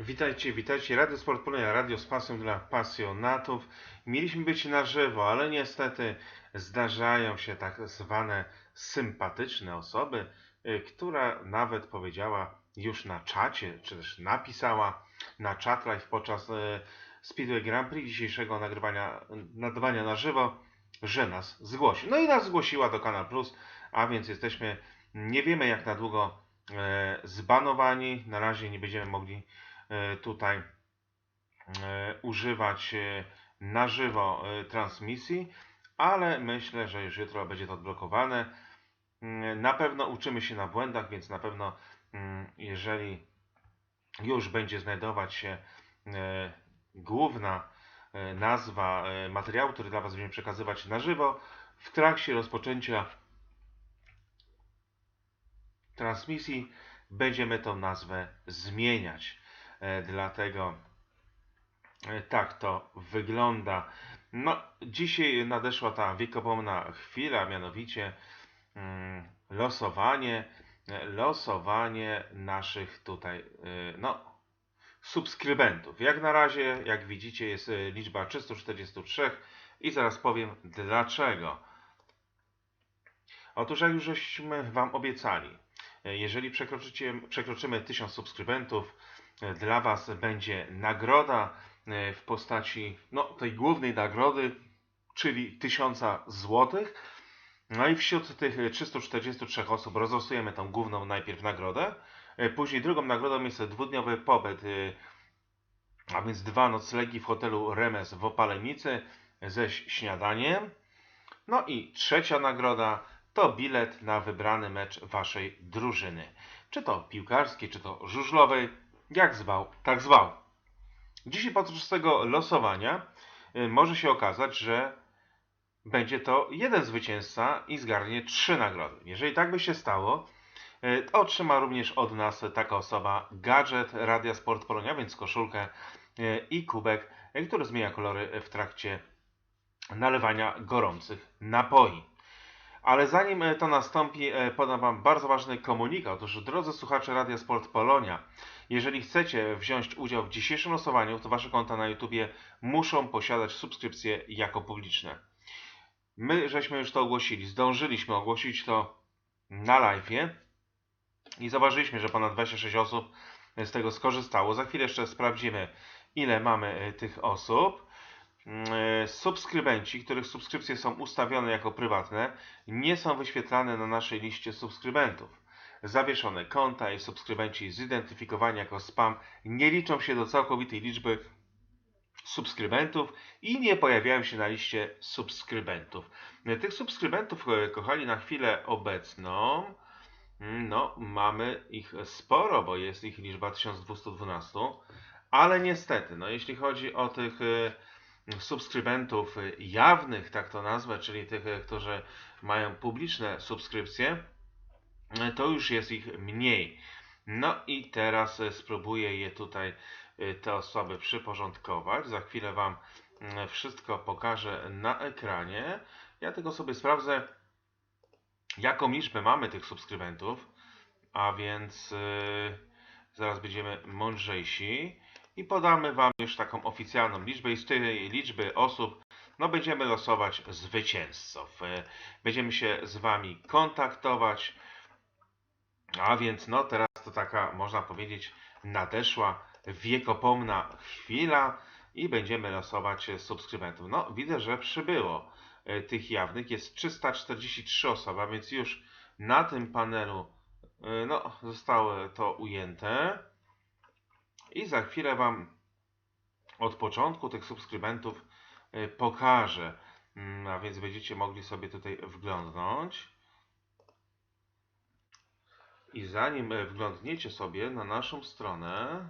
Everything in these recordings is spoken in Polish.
Witajcie, witajcie. Radio Sport Polonia, radio z pasją dla pasjonatów. Mieliśmy być na żywo, ale niestety zdarzają się tak zwane sympatyczne osoby, y, która nawet powiedziała już na czacie, czy też napisała na chat live podczas y, Speedway Grand Prix dzisiejszego nagrywania, nadawania na żywo, że nas zgłosi. No i nas zgłosiła do Kanal Plus, a więc jesteśmy, nie wiemy jak na długo zbanowani. Na razie nie będziemy mogli tutaj e, używać e, na żywo e, transmisji, ale myślę, że już jutro będzie to odblokowane. Mm, Na pewno uczymy się na błędach, więc na pewno mm, jeżeli już będzie znajdować się e, główna e, nazwa e, materiału, który dla Was będziemy przekazywać na żywo, w trakcie rozpoczęcia transmisji będziemy tą nazwę zmieniać. E, Dlatego e, tak to wygląda. No, dzisiaj nadeszła ta wiekopomna chwila, mianowicie mm, losowanie, e, losowanie naszych tutaj, no, subskrybentów. Jak na razie, jak widzicie, jest liczba 343 i zaraz powiem dlaczego. Otóż jak już żeśmy Wam obiecali, jeżeli przekroczycie, przekroczymy 1000 subskrybentów, dla Was będzie nagroda e, w postaci no, tej głównej nagrody, czyli 1000 złotych. No i wśród tych 343 osób rozlosujemy tą główną najpierw nagrodę. E, Później drugą nagrodą jest dwudniowy pobyt, e, a więc dwa noclegi w hotelu Remes w Opalenicy ze śniadaniem. No i trzecia nagroda to bilet na wybrany mecz waszej drużyny. Czy to piłkarskiej, czy to żużlowej, jak zwał, tak zwał. Dzisiaj podczas tego losowania y, może się okazać, że będzie to jeden zwycięzca i zgarnie trzy nagrody. Jeżeli tak by się stało, y, otrzyma również od nas taka osoba gadżet Radia Sport Polonia, więc koszulkę y, i kubek, który zmienia kolory w trakcie nalewania gorących napoi. Ale zanim e, to nastąpi, e, podam Wam bardzo ważny komunikat. Otóż, drodzy słuchacze Radia Sport Polonia, jeżeli chcecie wziąć udział w dzisiejszym losowaniu, to Wasze konta na YouTubie muszą posiadać subskrypcje jako publiczne. My żeśmy już to ogłosili, zdążyliśmy ogłosić to na live'ie i zauważyliśmy, że ponad 26 osób z tego skorzystało. Za chwilę jeszcze sprawdzimy, ile mamy e, tych osób. Mm, subskrybenci, których subskrypcje są ustawione jako prywatne, nie są wyświetlane na naszej liście subskrybentów. Zawieszone konta i subskrybenci zidentyfikowani jako spam nie liczą się do całkowitej liczby subskrybentów i nie pojawiają się na liście subskrybentów. Tych subskrybentów, e, kochani, na chwilę obecną, mm, no, mamy ich sporo, bo jest ich liczba 1212, ale niestety, no, jeśli chodzi o tych e, subskrybentów jawnych, tak to nazwę, czyli tych, którzy mają publiczne subskrypcje, to już jest ich mniej. No i teraz spróbuję je tutaj, te osoby przyporządkować. Za chwilę Wam mm, wszystko pokażę na ekranie. Ja tylko sobie sprawdzę, jaką liczbę mamy tych subskrybentów, a więc y, zaraz będziemy mądrzejsi i podamy Wam już taką oficjalną liczbę i z tej liczby osób no będziemy losować zwycięzców. E, Będziemy się z Wami kontaktować, a więc no teraz to taka można powiedzieć nadeszła wiekopomna chwila i będziemy losować subskrybentów. No widzę, że przybyło e, tych jawnych, jest 343 osoby, a więc już na tym panelu e, no, zostało to ujęte. I za chwilę Wam od początku tych subskrybentów y, pokażę. Mm, A więc będziecie mogli sobie tutaj wglądnąć. I zanim y, wglądniecie sobie na naszą stronę,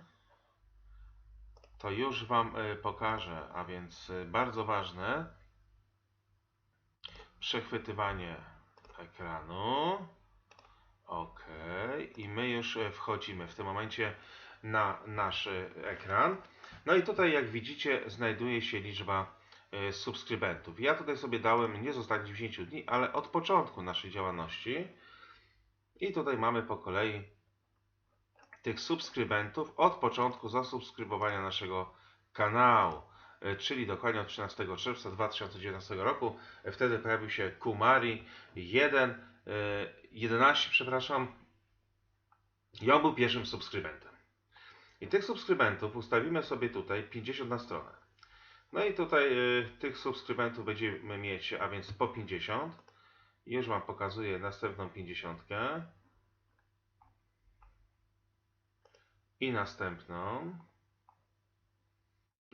to już Wam y, pokażę. A więc bardzo ważne przechwytywanie ekranu. OK. I my już wchodzimy w tym momencie na nasz y, ekran. No i tutaj, jak widzicie, znajduje się liczba y, subskrybentów. Ja tutaj sobie dałem nie z ostatnich 10 dni, ale od początku naszej działalności. I tutaj mamy po kolei tych subskrybentów od początku zasubskrybowania naszego kanału, e, czyli dokładnie od 13 czerwca 2019 roku. E, Wtedy pojawił się Kumari 1, e, 11, przepraszam, i on był pierwszym subskrybentem. I tych subskrybentów ustawimy sobie tutaj 50 na stronę. No i tutaj y, tych subskrybentów będziemy mieć, a więc po 50. I Już Wam pokazuję następną 50. I następną.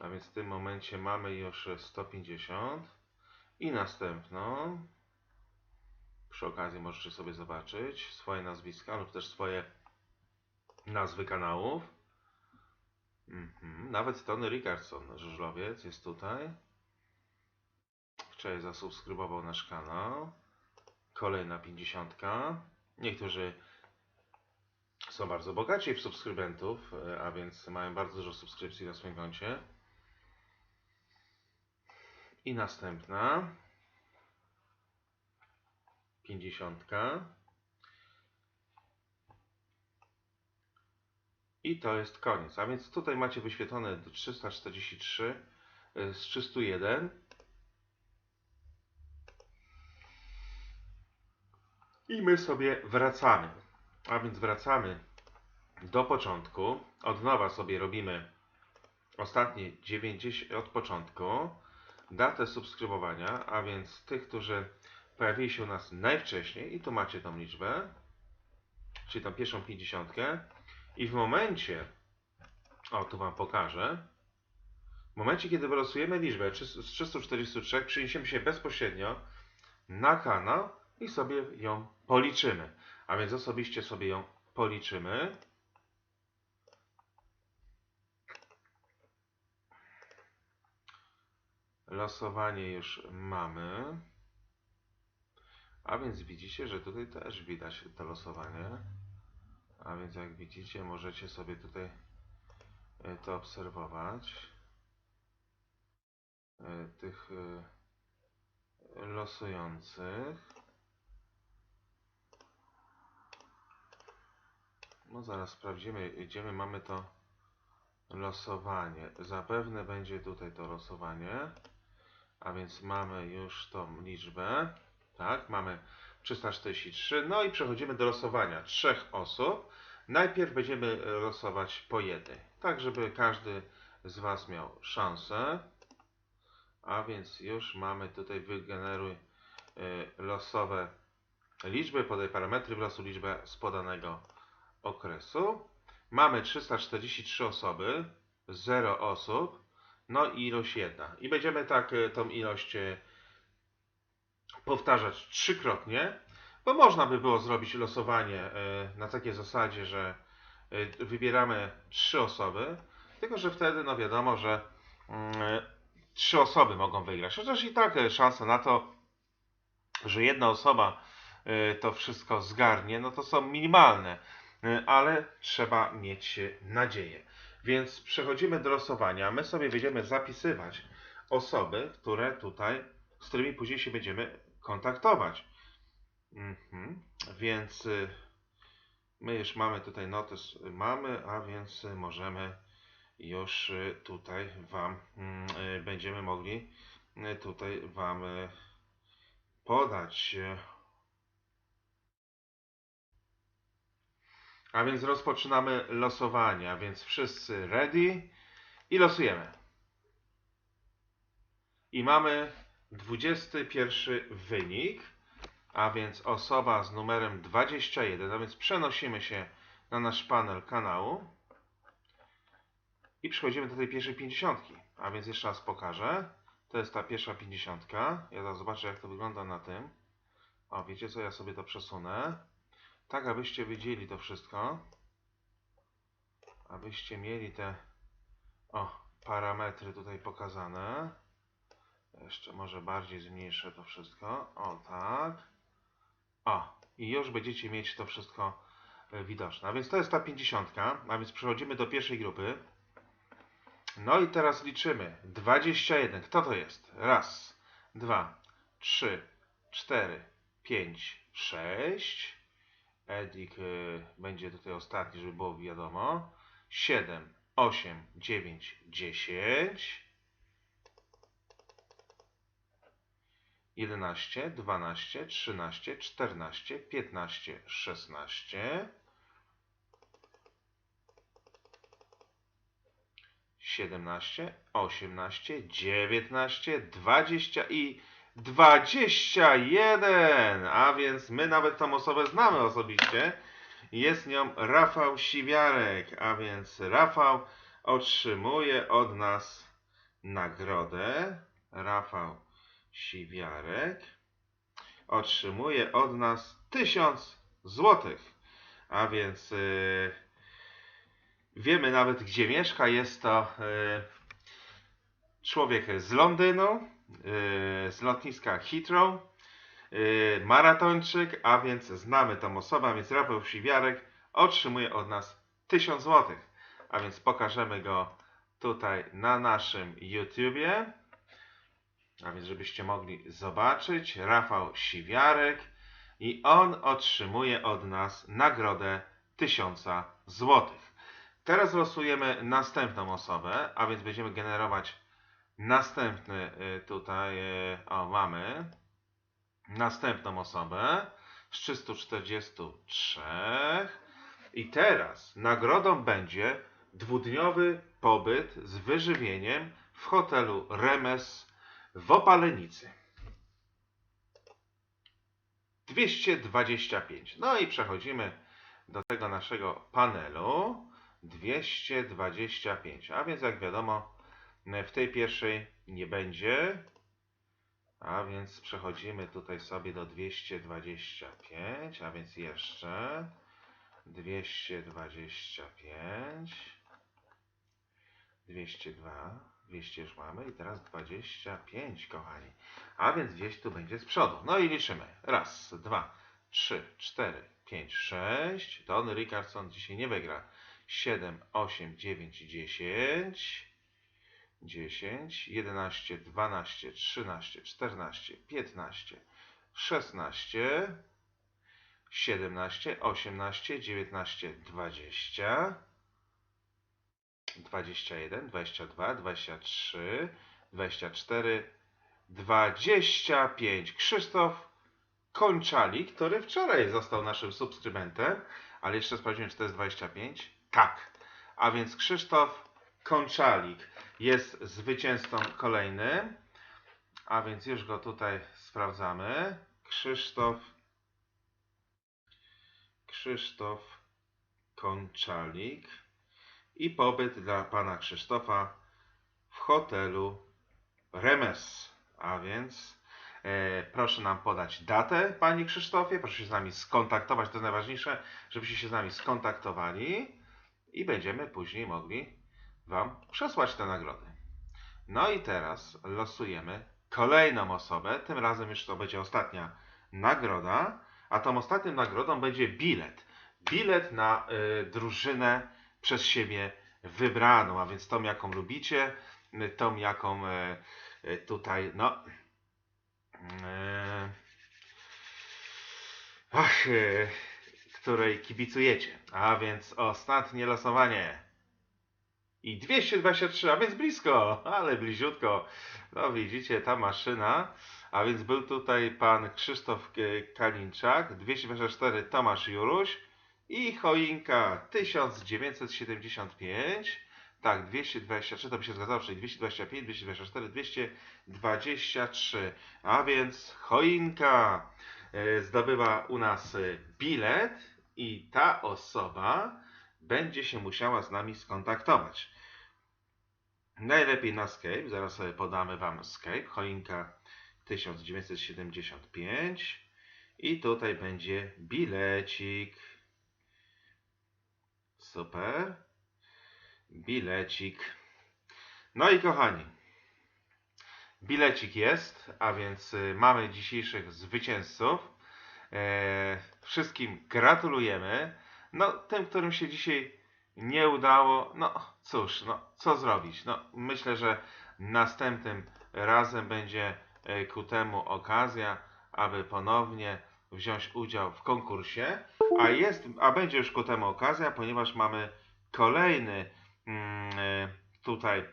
A więc w tym momencie mamy już 150. I następną. Przy okazji możecie sobie zobaczyć swoje nazwiska lub też swoje nazwy kanałów. Mhm. Nawet Tony Richardson, żużlowiec, jest tutaj. Wczoraj zasubskrybował nasz kanał. Kolejna 50. Niektórzy są bardzo bogaci w subskrybentów, e, a więc mają bardzo dużo subskrypcji na swoim koncie. I następna 50. I to jest koniec. A więc tutaj macie wyświetlone do 343 y, z 301. I my sobie wracamy. A więc wracamy do początku. Od nowa sobie robimy ostatnie 90 od początku. Datę subskrybowania, a więc tych, którzy pojawili się u nas najwcześniej. I tu macie tą liczbę. Czyli tą pierwszą 50. I w momencie, o tu Wam pokażę, w momencie, kiedy wylosujemy liczbę z 343, przeniesiemy się bezpośrednio na kanał i sobie ją policzymy. A więc osobiście sobie ją policzymy. Losowanie już mamy. A więc widzicie, że tutaj też widać to losowanie. A więc jak widzicie, możecie sobie tutaj e, to obserwować. E, Tych e, losujących. No zaraz sprawdzimy, idziemy, mamy to losowanie. Zapewne będzie tutaj to losowanie. A więc mamy już tą liczbę. Tak, mamy 343. No i przechodzimy do losowania trzech osób. Najpierw będziemy losować po jednej, tak żeby każdy z Was miał szansę. A więc już mamy tutaj wygeneruj y, losowe liczby, podaj parametry wylosu liczbę z podanego okresu. Mamy 343 osoby, 0 osób, no i ilość jedna. I będziemy tak y, tą ilość y, powtarzać trzykrotnie, bo można by było zrobić losowanie e, na takiej zasadzie, że e, wybieramy trzy osoby, tylko że wtedy no wiadomo, że mm, e, trzy osoby mogą wygrać. Chociaż i tak szanse na to, że jedna osoba to wszystko zgarnie, no to są minimalne, ale trzeba mieć nadzieję. Więc przechodzimy do losowania. My sobie będziemy zapisywać osoby, które tutaj, z którymi później się będziemy kontaktować. Mhm. Więc y, my już mamy tutaj notes, mamy, a więc możemy już y, tutaj Wam mm, y, będziemy mogli tutaj Wam podać. A więc rozpoczynamy losowanie, a więc wszyscy ready i losujemy. I mamy 21 wynik, a więc osoba z numerem 21, a więc przenosimy się na nasz panel kanału i przechodzimy do tej pierwszej 50. A więc jeszcze raz pokażę. To jest ta pierwsza 50. Ja zaraz zobaczę jak to wygląda na tym. O, wiecie co, ja sobie to przesunę. Tak, abyście widzieli to wszystko. Abyście mieli te o, parametry tutaj pokazane. Jeszcze może bardziej zmniejszę to wszystko. O, tak. O, i już będziecie mieć to wszystko e, widoczne. A więc to jest ta 50, a więc przechodzimy do pierwszej grupy. No i teraz liczymy. 21. Kto to jest? Raz, dwa, trzy, cztery, pięć, sześć. Edik y, będzie tutaj ostatni, żeby było wiadomo. 7, 8, 9, 10. 11, 12, 13, 14, 15, 16. 17, 18, 19, 20 i 21. A więc my nawet tą osobę znamy osobiście. Jest nią Rafał Siwiarek. A więc Rafał otrzymuje od nas nagrodę. Rafał Siwiarek otrzymuje od nas 1000 złotych. A więc yy, wiemy nawet gdzie mieszka. Jest to yy, człowiek z Londynu, yy, z lotniska Heathrow, yy, maratończyk, a więc znamy tą osobę, a więc Rafał Siwiarek otrzymuje od nas 1000 złotych. A więc pokażemy go tutaj na naszym YouTubie. A więc żebyście mogli zobaczyć, Rafał Siwiarek i on otrzymuje od nas nagrodę 1000 złotych. Teraz losujemy następną osobę, a więc będziemy generować następny y, tutaj, y, o mamy następną osobę z 343 i teraz nagrodą będzie dwudniowy pobyt z wyżywieniem w hotelu Remes w Opalenicy. 225. No i przechodzimy do tego naszego panelu. 225. A więc jak wiadomo, w tej pierwszej nie będzie. A więc przechodzimy tutaj sobie do 225. A więc jeszcze 225. 202, 200 już mamy i teraz 25, kochani. A więc gdzieś tu będzie z przodu. No i liczymy. Raz, dwa, trzy, cztery, pięć, sześć. Don Rickardson dzisiaj nie wygra. 7, 8, 9, 10. 10, 11, 12, 13, 14, 15, 16, 17, 18, 19, 20. 21, 22, 23, 24, 25. Krzysztof Kończalik, który wczoraj został naszym subskrybentem, ale jeszcze sprawdziłem, czy to jest 25. Tak. A więc Krzysztof Kończalik jest zwycięzcą kolejnym. A więc już go tutaj sprawdzamy. Krzysztof Krzysztof Kończalik i pobyt dla pana Krzysztofa w hotelu Remes. A więc e, proszę nam podać datę, panie Krzysztofie, proszę się z nami skontaktować, to najważniejsze, żebyście się z nami skontaktowali i będziemy później mogli wam przesłać te nagrody. No i teraz losujemy kolejną osobę, tym razem już to będzie ostatnia nagroda, a tą ostatnią nagrodą będzie bilet. Bilet na y, drużynę przez siebie wybraną, a więc tą, jaką lubicie, tą, jaką y, y, tutaj, no, y, ach, której kibicujecie. A więc ostatnie losowanie. I 223, a więc blisko, ale bliziutko. No widzicie, ta maszyna. A więc był tutaj pan Krzysztof e, Kalinczak, 224 Tomasz Juruś i choinka 1975. Tak, 223 to by się zgadzało, czyli 225, 224, 223. A więc choinka e, zdobywa u nas bilet i ta osoba będzie się musiała z nami skontaktować. Najlepiej na Skype, zaraz sobie podamy Wam Skype, choinka 1975 i tutaj będzie bilecik. Super. Bilecik. No i kochani, bilecik jest, a więc y, mamy dzisiejszych zwycięzców. E, wszystkim gratulujemy. No, tym, którym się dzisiaj nie udało, no cóż, no co zrobić? No, myślę, że następnym razem będzie e, ku temu okazja, aby ponownie wziąć udział w konkursie. A jest, a będzie już ku temu okazja, ponieważ mamy kolejny mm, e, tutaj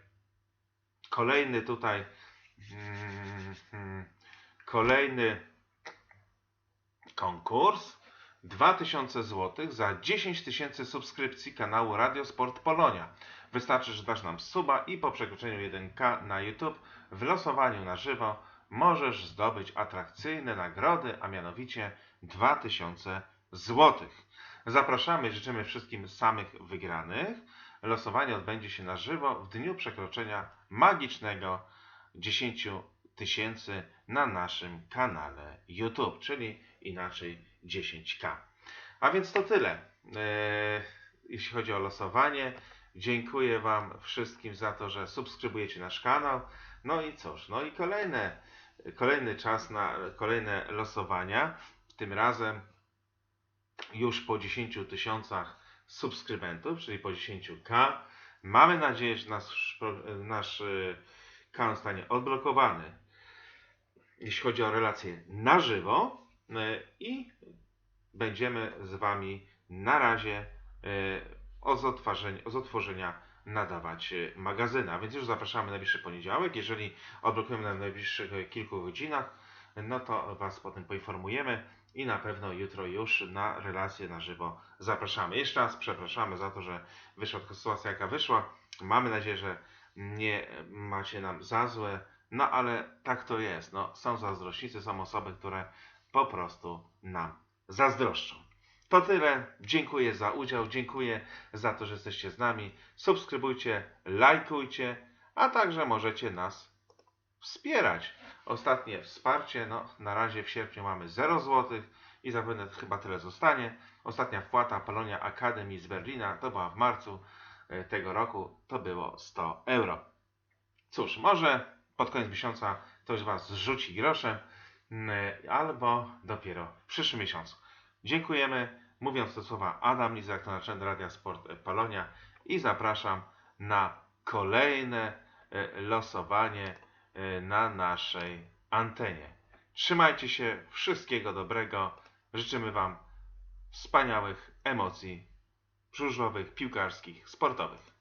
kolejny tutaj mm, kolejny konkurs 2000 zł za 10 tysięcy subskrypcji kanału Radio Sport Polonia. Wystarczy, że dasz nam suba i po przekroczeniu 1K na YouTube w losowaniu na żywo możesz zdobyć atrakcyjne nagrody, a mianowicie 2000 zł. Zapraszamy, życzymy wszystkim samych wygranych. Losowanie odbędzie się na żywo w dniu przekroczenia magicznego 10 tysięcy na naszym kanale YouTube, czyli inaczej 10K. A więc to tyle, e, jeśli chodzi o losowanie. Dziękuję Wam wszystkim za to, że subskrybujecie nasz kanał. No i cóż, no i kolejne, kolejny czas na kolejne losowania. Tym razem już po 10 tysiącach subskrybentów, czyli po 10k. Mamy nadzieję, że nasz, nasz y, kanał zostanie odblokowany, jeśli chodzi o relacje na żywo y, i będziemy z Wami na razie y, od otworzenia, od otworzenia nadawać magazyna. Więc już zapraszamy na najbliższy poniedziałek. Jeżeli odblokujemy na najbliższych kilku godzinach, no to Was potem poinformujemy i na pewno jutro już na relację na żywo zapraszamy. Jeszcze raz przepraszamy za to, że wyszła taka sytuacja, jaka wyszła. Mamy nadzieję, że nie macie nam za złe, no ale tak to jest. No, są zazdrośnicy, są osoby, które po prostu nam zazdroszczą. To tyle. Dziękuję za udział, dziękuję za to, że jesteście z nami. Subskrybujcie, lajkujcie, a także możecie nas wspierać. Ostatnie wsparcie, no na razie w sierpniu mamy 0 zł i zapewne chyba tyle zostanie. Ostatnia wpłata Polonia Academy z Berlina to była w marcu e, tego roku, to było 100 euro. Cóż, może pod koniec miesiąca ktoś Was zrzuci groszem, albo dopiero w przyszłym miesiącu. Dziękujemy. Mówiąc te słowa, Adam Lizak, to naczelny Radia Sport Polonia i zapraszam na kolejne e, losowanie na naszej antenie. Trzymajcie się, wszystkiego dobrego. Życzymy Wam wspaniałych emocji brzużowych, piłkarskich, sportowych.